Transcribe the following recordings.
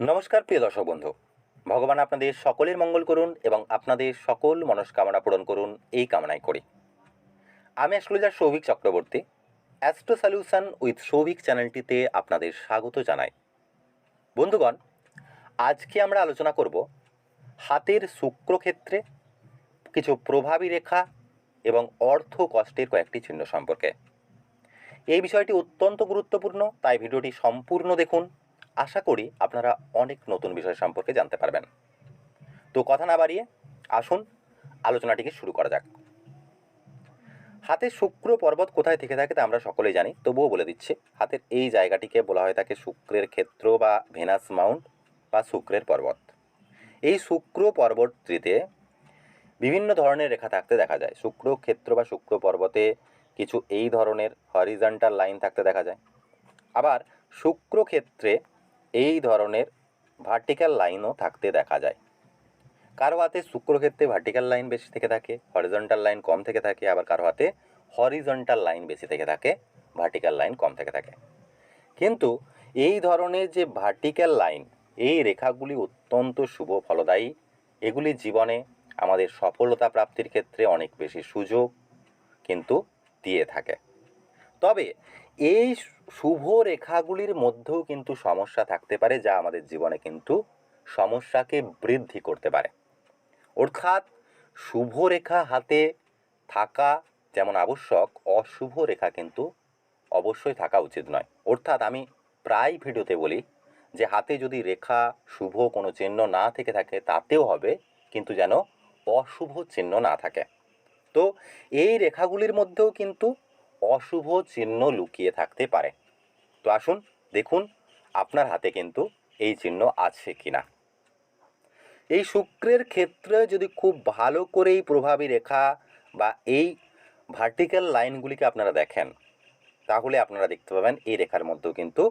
নমস্কার, প্রিয় দর্শক বন্ধু। ভগবান আপনাদের সকলের মঙ্গল করুন এবং আপনাদের সকল মনস্কামনা পূরণ করুন এই কামনাই করি। আমি astrologer Souvik Chakraborty, astro solution with Souvik চ্যানেলটিতে আপনাদের স্বাগত জানাই। বন্ধুগণ, আজকে আমরা আলোচনা করব হাতের শুক্রক্ষেত্রে কিছু প্রভাবী রেখা এবং অর্থ কষ্টের কয়েকটি চিহ্ন সম্পর্কে। এই বিষয়টি অত্যন্ত গুরুত্বপূর্ণ, তাই ভিডিওটি সম্পূর্ণ দেখুন আশা করি আপনারা অনেক নতুন বিষয় সম্পর্কে জানতে পারবেন। তো কথা না বাড়িয়ে আসুন, আলোচনাটিকে শুরু করা যাক। হাতে শুক্র পর্বত কোথায় থেকে থাকে তা আমরা সকলেই জানি, তবুও বলে দিচ্ছি, হাতের এই জায়গাটিকে বলা হয় থাকে শুক্রের ক্ষেত্র বা ভেনাস মাউন্ট বা শুক্রের পর্বত। এই শুক্র পর্বতটিতে বিভিন্ন ধরনের রেখা থাকতে দেখা যায়। শুক্র ক্ষেত্র বা শুক্র পর্বতে কিছু এই ধরনের হরিজন্টাল লাইন থাকতে দেখা যায়। আবার শুক্র ক্ষেত্রে এই ধরনের ভার্টিক্যাল লাইনও থাকতে দেখা যায়। কারও হাতে শুক্রক্ষেত্রে ভার্টিক্যাল লাইন বেশি থেকে থাকে হরিজন্টাল লাইন কম থেকে থাকে, আবার কারও হাতে হরিজন্টাল লাইন বেশি থেকে থাকে ভার্টিক্যাল লাইন কম থেকে থাকে। কিন্তু এই ধরনের যে ভার্টিক্যাল লাইন এই রেখাগুলি অত্যন্ত শুভ ফলদায়ী। এগুলি জীবনে আমাদের সফলতা প্রাপ্তির ক্ষেত্রে অনেক বেশি সুযোগ কিন্তু দিয়ে থাকে। তবে এই শুভ রেখাগুলির মধ্যেও কিন্তু সমস্যা থাকতে পারে, যা আমাদের জীবনে কিন্তু সমস্যাকে বৃদ্ধি করতে পারে। অর্থাৎ শুভ রেখা হাতে থাকা যেমন আবশ্যক, অশুভ রেখা কিন্তু অবশ্যই থাকা উচিত নয়। অর্থাৎ আমি প্রায় ভিডিওতে বলি যে হাতে যদি রেখা শুভ কোনো চিহ্ন না থেকে থাকে, তাতেও হবে কিন্তু যেন অশুভ চিহ্ন না থাকে। তো এই রেখাগুলির মধ্যেও কিন্তু অশুভ চিহ্ন লুকিয়ে থাকতে পারে। তো আসুন দেখুন আপনার হাতে কিন্তু এই চিহ্ন আছে কি না এই শুক্রের ক্ষেত্রে যদি খুব ভালো করে এই প্রভাবী রেখা বা এই ভার্টিক্যাল লাইনগুলিকে আপনারা দেখেন, তাহলে আপনারা দেখতে পাবেন এই রেখার মধ্যেও কিন্তু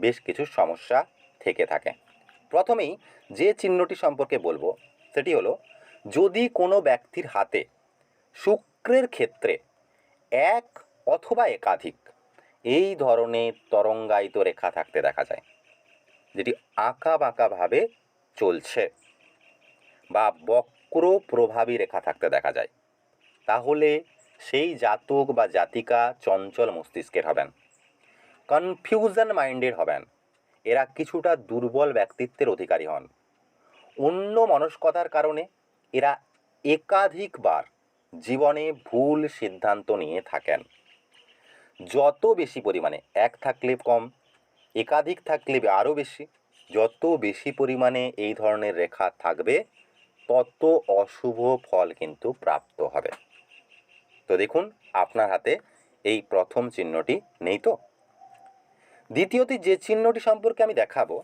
বেশ কিছু সমস্যা থেকে থাকে। প্রথমেই যে চিহ্নটি সম্পর্কে বলব, সেটি হলো, যদি কোনো ব্যক্তির হাতে শুক্রের ক্ষেত্রে এক অথবা একাধিক। এই ধরনের তরঙ্গায়িত রেখা থাকতে দেখা যায়, যেটি আঁকা বাঁকাভাবে চলছে বা বক্র প্রভাবী রেখা থাকতে দেখা যায়। তাহলে সেই জাতক বা জাতিকা চঞ্চল মস্তিষ্কের হবেন, কনফিউশন মাইন্ডের হবেন, এরা কিছুটা দুর্বল ব্যক্তিত্বের অধিকারী হন। অন্য মনস্কতার কারণে এরা একাধিকবার জীবনে ভুল সিদ্ধান্ত নিয়ে থাকেন। যত বেশি পরিমাণে, এক থাকলে কম, একাধিক থাকলে আরও বেশি, যত বেশি পরিমাণে এই ধরনের রেখা থাকবে, তত অশুভ ফল কিন্তু প্রাপ্ত হবে। তো দেখুন, আপনার হাতে এই প্রথম চিহ্নটি নেই তো? দ্বিতীয়টি যে চিহ্নটি সম্পর্কে আমি দেখাবো,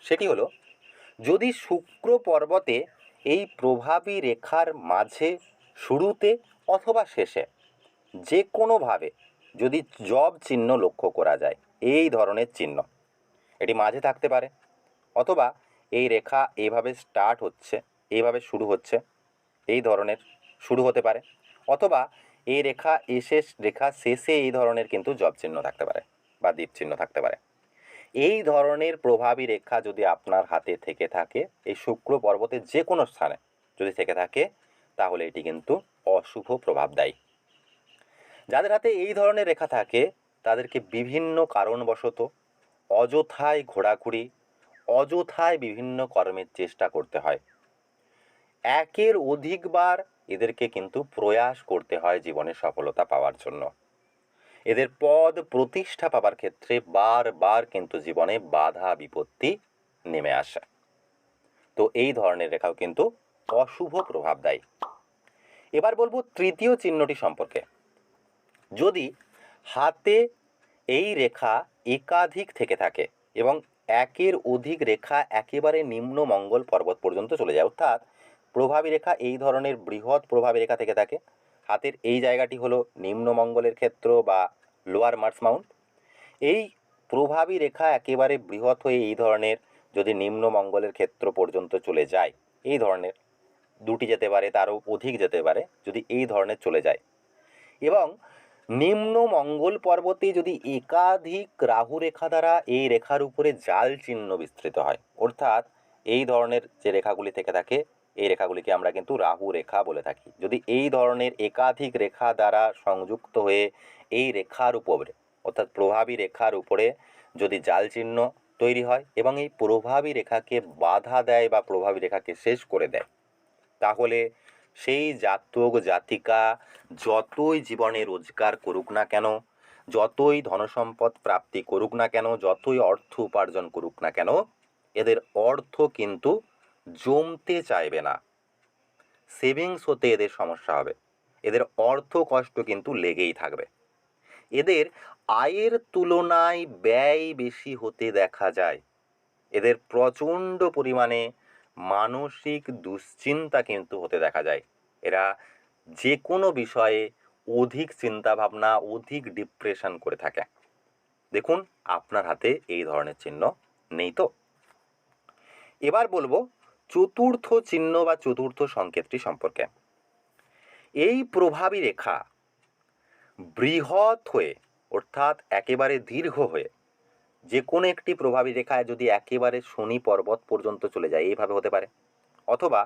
সেটি হলো, যদি শুক্র পর্বতে এই প্রভাবী রেখার মাঝে, শুরুতে অথবা শেষে যে কোনোভাবে যদি জব চিহ্ন লক্ষ্য করা যায়, এই ধরনের চিহ্ন। এটি মাঝে থাকতে পারে, অথবা এই রেখা এইভাবে স্টার্ট হচ্ছে এইভাবে শুরু হচ্ছে, এই ধরনের শুরু হতে পারে, অথবা এই রেখা এসে, রেখা শেষে এই ধরনের কিন্তু জব চিহ্ন থাকতে পারে বা দ্বীপ চিহ্ন থাকতে পারে। এই ধরনের প্রভাবী রেখা যদি আপনার হাতে থেকে থাকে, এই শুক্র পর্বতের যে কোনো স্থানে যদি থেকে থাকে, তাহলে এটি কিন্তু অশুভ প্রভাব দেয়। যাদের হাতে এই ধরনের রেখা থাকে, তাদেরকে বিভিন্ন কারণবশত অযথায় ঘোরাঘুরি, অযথায় বিভিন্ন কর্মের চেষ্টা করতে হয়। একের অধিকবার এদেরকে কিন্তু প্রয়াস করতে হয় জীবনে সফলতা পাওয়ার জন্য। এদের পদ প্রতিষ্ঠা পাওয়ার ক্ষেত্রে বারবার কিন্তু জীবনে বাধা বিপত্তি নেমে আসে। তো এই ধরনের রেখাও কিন্তু অশুভ প্রভাব দেয়। এবার বলব তৃতীয় চিহ্নটি সম্পর্কে। যদি হাতে এই রেখা একাধিক থেকে থাকে এবং একের অধিক রেখা একেবারে নিম্ন মঙ্গল পর্বত পর্যন্ত চলে যায়, অর্থাৎ প্রভাবী রেখা এই ধরনের বৃহৎ প্রভাবী রেখা থেকে থাকে, হাতের এই জায়গাটি হলো নিম্ন মঙ্গলের ক্ষেত্র বা লোয়ার মার্স মাউন্ট এই প্রভাবী রেখা একেবারে বৃহৎ হয়ে এই ধরনের যদি নিম্ন মঙ্গলের ক্ষেত্র পর্যন্ত চলে যায়, এই ধরনের দুটি যেতে পারে, তারও অধিক যেতে পারে, যদি এই ধরনের চলে যায়। এবং নিম্ন মঙ্গল পর্বতে যদি একাধিক রাহু রেখা দ্বারা এই রেখার উপরে জাল চিহ্ন বিস্তৃত হয়, অর্থাৎ এই ধরনের যে রেখাগুলি থেকে থাকে, এই রেখাগুলিকে আমরা কিন্তু রাহু রেখা বলে থাকি। যদি এই ধরনের একাধিক রেখা দ্বারা সংযুক্ত হয়ে এই রেখার উপরে, অর্থাৎ প্রভাবী রেখার উপরে যদি জাল চিহ্ন তৈরি হয় এবং এই প্রভাবী রেখাকে বাধা দেয় বা প্রভাবী রেখাকে শেষ করে দেয়, তাহলে সেই জাতক, জাতিকা যতই জীবনে রোজগার করুক না কেন, যতই ধনসম্পদ প্রাপ্তি করুক না কেন, যতই অর্থ উপার্জন করুক না কেন, এদের অর্থ কিন্তু জমতে চাইবে না। সেভিংস হতে এদের সমস্যা হবে। এদের অর্থ কষ্ট কিন্তু লেগেই থাকবে। এদের আয়ের তুলনায় ব্যয় বেশি হতে দেখা যায়। এদের প্রচণ্ড পরিমাণে মানসিক দুশ্চিন্তা কিন্তু হতে দেখা যায়। এরা যে কোনো বিষয়ে অধিক চিন্তা ভাবনা অধিক ডিপ্রেশন করে থাকে। দেখুন, আপনার হাতে এই ধরনের চিহ্ন নেই তো? এবার বলব চতুর্থ চিহ্ন বা চতুর্থ সংকেতটি সম্পর্কে। এই প্রভাবী রেখা বৃহৎ হয়ে, অর্থাৎ একেবারে দীর্ঘ হয়ে যে কোনো একটি প্রভাবী রেখায় যদি একেবারে শনি পর্বত পর্যন্ত চলে যায়, এইভাবে হতে পারে। অথবা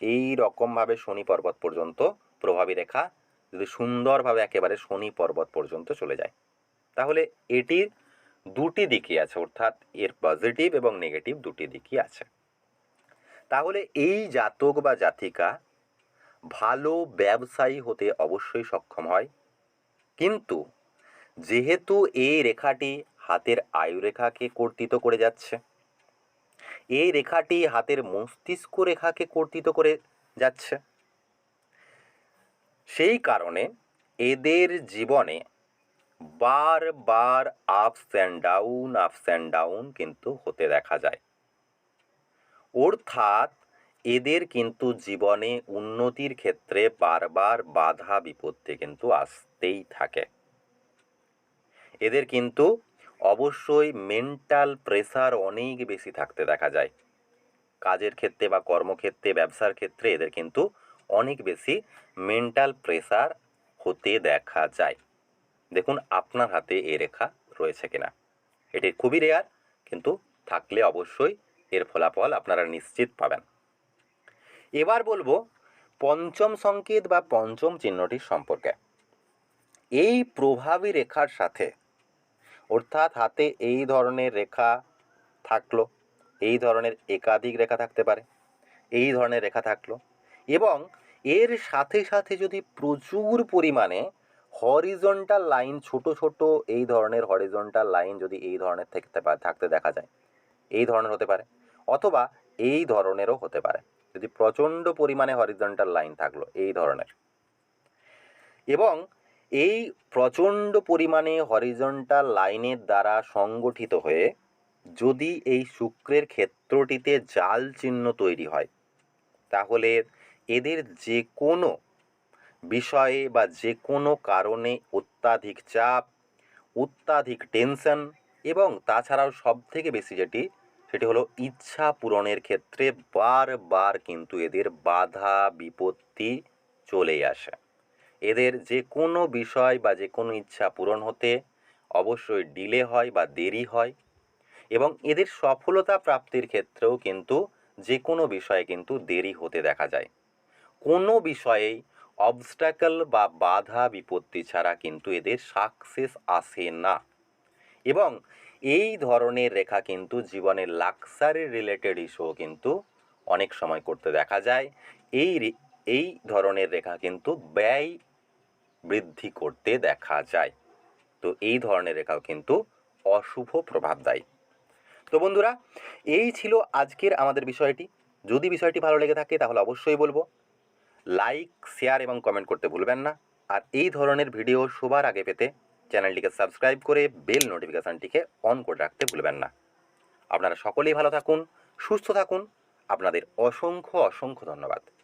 এই রকমভাবে শনি পর্বত পর্যন্ত প্রভাবী রেখা যদি সুন্দরভাবে একেবারে শনি পর্বত পর্যন্ত চলে যায়। তাহলে এটির দুটি দিকই আছে, অর্থাৎ এর পজিটিভ এবং নেগেটিভ দুটি দিকই আছে। তাহলে এই জাতক বা জাতিকা ভালো ব্যবসায়ী হতে অবশ্যই সক্ষম হয়। কিন্তু যেহেতু এই রেখাটি হাতের আয়ুরেখাকে কর্তৃত করে যাচ্ছে। এই রেখাটি হাতের মস্তিষ্ক রেখাকে কর্তৃত করে যাচ্ছে। সেই কারণে এদের জীবনে বারবার ups and down ups and down কিন্তু হতে দেখা যায়। অর্থাৎ এদের কিন্তু জীবনে উন্নতির ক্ষেত্রে বারবার বাধা বিপত্তি কিন্তু আসতেই থাকে। এদের কিন্তু অবশ্যই মেন্টাল প্রেসার অনেক বেশি থাকতে দেখা যায়। কাজের ক্ষেত্রে বা কর্মক্ষেত্রে, ব্যবসার ক্ষেত্রে এদের কিন্তু অনেক বেশি মেন্টাল প্রেসার হতে দেখা যায়। দেখুন, আপনার হাতে এ রেখা রয়েছে কিনা। এটি খুবই রেয়ার কিন্তু থাকলে অবশ্যই এর ফলাফল আপনারা নিশ্চিত পাবেন। এবার বলব পঞ্চম সংকেত বা পঞ্চম চিহ্নটির সম্পর্কে। এই প্রভাবী রেখার সাথে অর্থাৎ হাতে এই ধরনের রেখা থাকল, এই ধরনের একাধিক রেখা থাকতে পারে, এই ধরনের রেখা থাকল এবং এর সাথে সাথে যদি প্রচুর পরিমাণে হরিজন্টাল লাইন ছোট ছোট এই ধরনের হরিজন্টাল লাইন যদি এই ধরনের থাকতে থাকতে দেখা যায়, এই ধরনের হতে পারে অথবা এই ধরনেরও হতে পারে, যদি প্রচণ্ড পরিমাণে হরিজন্টাল লাইন থাকল এই ধরনের এবং এই প্রচণ্ড পরিমাণে হরিজন্টাল লাইনের দ্বারা সংগঠিত হয়ে যদি এই শুক্রের ক্ষেত্রটিতে জাল চিহ্ন তৈরি হয়, তাহলে এদের যে কোনো বিষয়ে বা যে কোনো কারণে অত্যাধিক চাপ, অত্যাধিক টেনশন এবং তাছাড়াও সব থেকে বেশি যেটি, সেটি হলো ইচ্ছা পূরণের ক্ষেত্রে বারবার কিন্তু এদের বাধা, বিপত্তি চলেই আসে। এদের যে কোনো বিষয় বা যে কোনো ইচ্ছা পূরণ হতে অবশ্যই ডিলে হয় বা দেরি হয় এবং এদের সফলতা প্রাপ্তির ক্ষেত্রেও কিন্তু যে কোনো বিষয়ে কিন্তু দেরি হতে দেখা যায়। কোনো বিষয়েই অবস্টাকল বা বাধা বিপত্তি ছাড়া কিন্তু এদের সাকসেস আসে না এবং এই ধরনের রেখা কিন্তু জীবনের লাক্সারি রিলেটেড ইস্যুও কিন্তু অনেক সময় করতে দেখা যায়। এই এই ধরনের রেখা কিন্তু ব্যয় বৃদ্ধি করতে দেখা যায়। তো এই ধরনের রেখাও কিন্তু অশুভ প্রভাব দেয় তো বন্ধুরা, এই ছিল আজকের আমাদের বিষয়টি। যদি বিষয়টি ভালো লেগে থাকে, তাহলে অবশ্যই বলব, লাইক, শেয়ার এবং কমেন্ট করতে ভুলবেন না। আর এই ধরনের ভিডিও সবার আগে পেতে চ্যানেলটিকে সাবস্ক্রাইব করে বেল নোটিফিকেশানটিকে অন করে রাখতে ভুলবেন না। আপনারা সকলেই ভালো থাকুন, সুস্থ থাকুন। আপনাদের অসংখ্য অসংখ্য ধন্যবাদ।